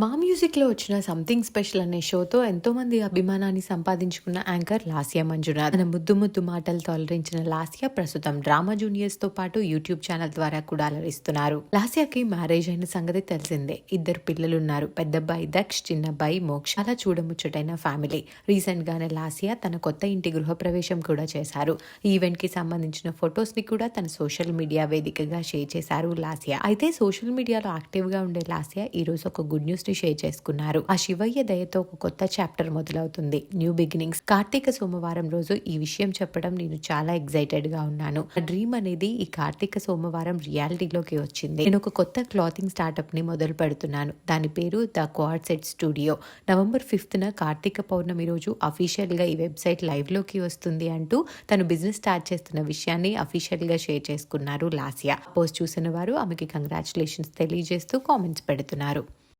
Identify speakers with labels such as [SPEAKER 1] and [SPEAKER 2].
[SPEAKER 1] మా మ్యూజిక్లో వచ్చిన సంథింగ్ స్పెషల్ అనే షోతో ఎంతోమంది అభిమానాన్ని సంపాదించుకున్న యాంకర్ లాస్యా మంజునాథ్. తన ముద్దు ముద్దు మాటలతో అలరించిన లాసియా ప్రస్తుతం డ్రామా జూనియర్స్తో పాటు యూట్యూబ్ ఛానల్ ద్వారా కూడా అలరిస్తున్నారు. లాసియాకి మ్యారేజ్ అయిన సంగతి తెలిసిందే. ఇద్దరు పిల్లలున్నారు. పెద్దబ్బాయి దక్ష్ చిన్నబ్బాయి మోక్ష. అలా చూడముచ్చటైన ఫ్యామిలీ. రీసెంట్ గానే లాసియా తన కొత్త ఇంటి గృహప్రవేశం కూడా చేశారు. ఈవెంట్కి సంబంధించిన ఫొటోస్ని కూడా తన సోషల్ మీడియా వేదికగా షేర్ చేశారు లాసియా. అయితే సోషల్ మీడియాలో యాక్టివ్గా ఉండే లాసియా ఈ రోజు ఒక గుడ్ న్యూస్ ని షేర్ చేసుకున్నారు. ఆ శివయ్య దయతో ఒక కొత్త చాప్టర్ మొదలవుతుంది. New beginnings. కార్తీక సోమవారం రోజు ఈ విషయం చెప్పడం నేను చాలా ఎక్సైటెడ్గా ఉన్నాను. నా డ్రీమ్ అనేది ఈ కార్తీక సోమవారం రియాలిటీలోకి వచ్చింది. నేను ఒక కొత్త క్లాతింగ్ స్టార్ట్అప్ని మొదలు పెడుతున్నాను. దాని పేరు the quad set studio November fifth న కార్తీక పౌర్ణమి రోజు అఫీషియల్గా ఈ వెబ్సైట్ లైవ్లోకి వస్తుంది అంటూ తను బిజినెస్ స్టార్ట్ చేస్తున్న విషయాన్ని అఫీషియల్గా షేర్ చేసుకున్నారు లాసియా. పోస్ట్ చూసిన వారు ఆమెకి కంగ్రాచులేషన్స్ తెలియజేస్తూ కామెంట్స్ పెడుతున్నారు.